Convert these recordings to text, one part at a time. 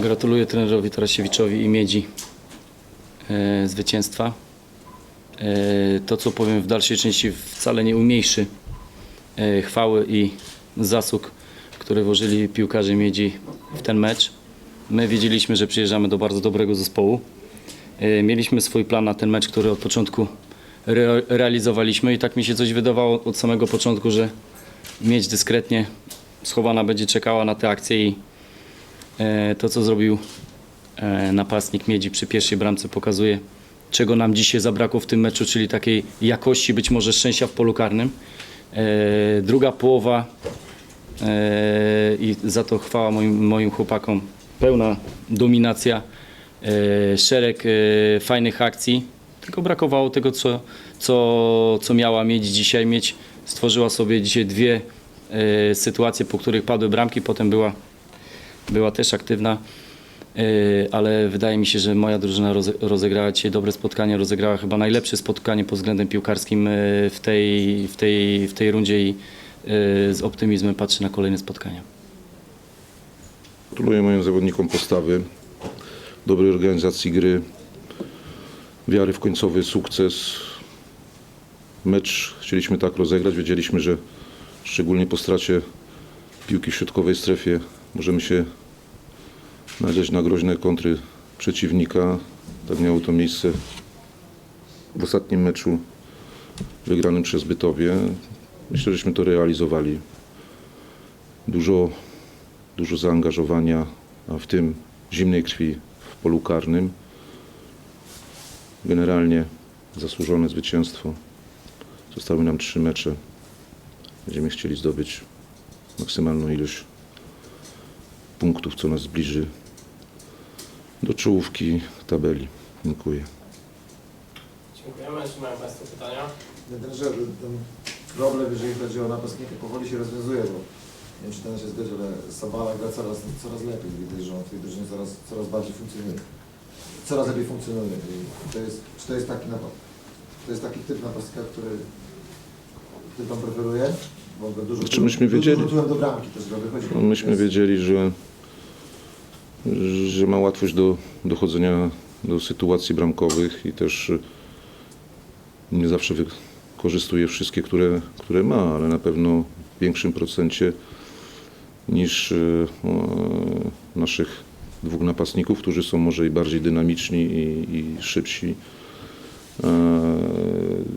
Gratuluję trenerowi Tarasiewiczowi i Miedzi e, zwycięstwa. E, to, co powiem w dalszej części, wcale nie umniejszy e, chwały i zasług, które włożyli piłkarze Miedzi w ten mecz. My wiedzieliśmy, że przyjeżdżamy do bardzo dobrego zespołu. E, Mieliśmy swój plan na ten mecz, który od początku re realizowaliśmy i tak mi się coś wydawało od samego początku, że mieć dyskretnie schowana będzie czekała na te akcje i to, co zrobił e, napastnik Miedzi przy pierwszej bramce pokazuje, czego nam dzisiaj zabrakło w tym meczu, czyli takiej jakości, być może szczęścia w polu karnym. E, druga połowa e, i za to chwała moim, moim chłopakom, pełna dominacja, e, szereg e, fajnych akcji, tylko brakowało tego, co, co, co miała mieć dzisiaj mieć. Stworzyła sobie dzisiaj dwie e, sytuacje, po których padły bramki, potem była, była też aktywna. E, Ale wydaje mi się, że moja drużyna roze- rozegrała dzisiaj dobre spotkanie, rozegrała chyba najlepsze spotkanie pod względem piłkarskim e, w tej, w tej, w tej rundzie i e, z optymizmem patrzę na kolejne spotkania. Gratuluję moim zawodnikom postawy, dobrej organizacji gry, wiary w końcowy sukces. Mecz chcieliśmy tak rozegrać, wiedzieliśmy, że szczególnie po stracie piłki w środkowej strefie możemy się nadziać na groźne kontry przeciwnika. Tak miało to miejsce w ostatnim meczu wygranym przez Bytowie. Myślę, żeśmy to realizowali. Dużo dużo zaangażowania, w tym zimnej krwi w polu karnym. Generalnie zasłużone zwycięstwo. Zostały nam trzy mecze. Będziemy chcieli zdobyć maksymalną ilość punktów, co nas zbliży do czołówki tabeli. Dziękuję. Dziękujemy. Czy mają Państwo pytania? Ten, że ten problem, jeżeli chodzi o napastnika, powoli się rozwiązuje, bo nie wiem, czy ten się zgodzi, ale Sabala gra coraz, coraz lepiej. Widać, że on w tej drużynie coraz, coraz bardziej funkcjonuje. Coraz lepiej funkcjonuje. I to jest, czy to jest taki napad, to jest taki typ napastnika, który, który Pan preferuje? Bo dużo, Znaczy, myśmy dużo wiedzieli- rzuciłem do bramki też, wychodzi. No, myśmy Jest- wiedzieli, że, że ma łatwość do dochodzenia do sytuacji bramkowych i też y, nie zawsze wykorzystuje wszystkie, które, które ma, ale na pewno w większym procencie niż y, naszych dwóch napastników, którzy są może i bardziej dynamiczni i, i szybsi. E,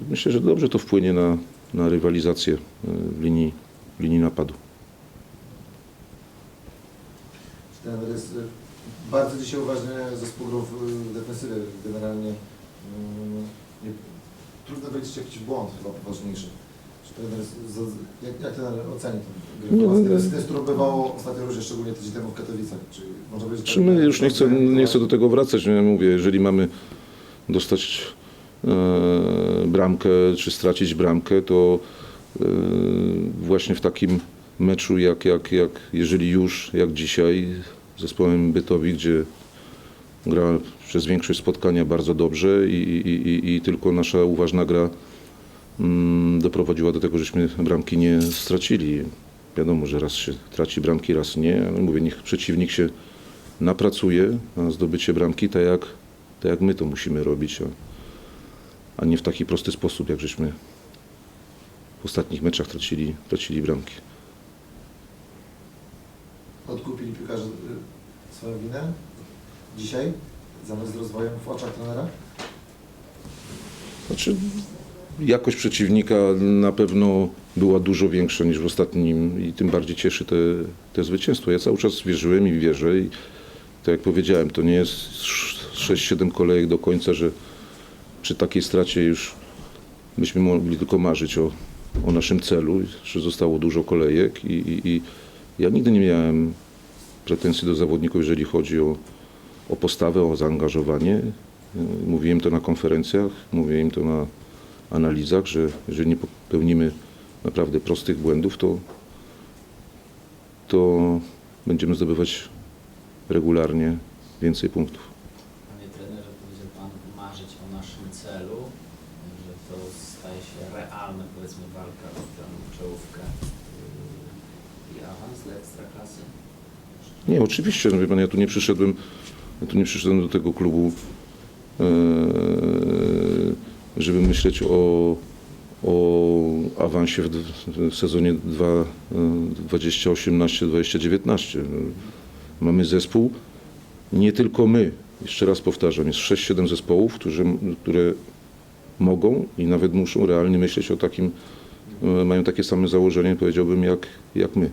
Myślę, że dobrze to wpłynie na, na rywalizację y, w linii, w linii napadu. Bardzo dzisiaj uważny zespół grał w defensywie generalnie. mm, Nie, trudno powiedzieć jakiś błąd chyba ważniejszy. Czy trener z- z- jak, jak trener oceni tę Nie, grę? no, Z tym, z którą bywało ostatnio różnie, szczególnie tydzień temu w Katowicach. Czy może być Czy my już nie chcę, nie chcę do tego wracać, nie mówię, jeżeli mamy dostać e, bramkę, czy stracić bramkę, to e, właśnie w takim meczu, jak, jak, jak jeżeli już, jak dzisiaj, zespołem Bytowi, gdzie gra przez większość spotkania bardzo dobrze i, i, i, i tylko nasza uważna gra mm, doprowadziła do tego, żeśmy bramki nie stracili. Wiadomo, że raz się traci bramki, raz nie, ale mówię, niech przeciwnik się napracuje na zdobycie bramki, tak jak, tak jak my to musimy robić, a, a nie w taki prosty sposób, jak żeśmy w ostatnich meczach tracili, tracili bramki. Odkupili swoją winę dzisiaj, zamiast rozwojem w oczach trenera? Znaczy, jakość przeciwnika na pewno była dużo większa niż w ostatnim i tym bardziej cieszy te, te zwycięstwo. Ja cały czas wierzyłem i wierzę i tak jak powiedziałem, to nie jest 6-7 kolejek do końca, że przy takiej stracie już byśmy mogli tylko marzyć o, o naszym celu, że zostało dużo kolejek i, i, i ja nigdy nie miałem pretensji do zawodników, jeżeli chodzi o, o postawę, o zaangażowanie. Mówiłem to na konferencjach, mówiłem to na analizach, że jeżeli nie popełnimy naprawdę prostych błędów, to, to będziemy zdobywać regularnie więcej punktów. Panie trenerze, powiedział Pan marzyć o naszym celu, że to staje się realne, powiedzmy, walka o tę czołówkę yy, i awans do ekstraklasy. Nie, oczywiście, no wie pan, ja tu nie przyszedłem, ja tu nie przyszedłem do tego klubu, e, żeby myśleć o, o awansie w, w sezonie 2, e, 2018-2019. Mamy zespół, nie tylko my, jeszcze raz powtarzam, jest 6-7 zespołów, którzy, które mogą i nawet muszą realnie myśleć o takim, e, mają takie same założenie, powiedziałbym, jak, jak my.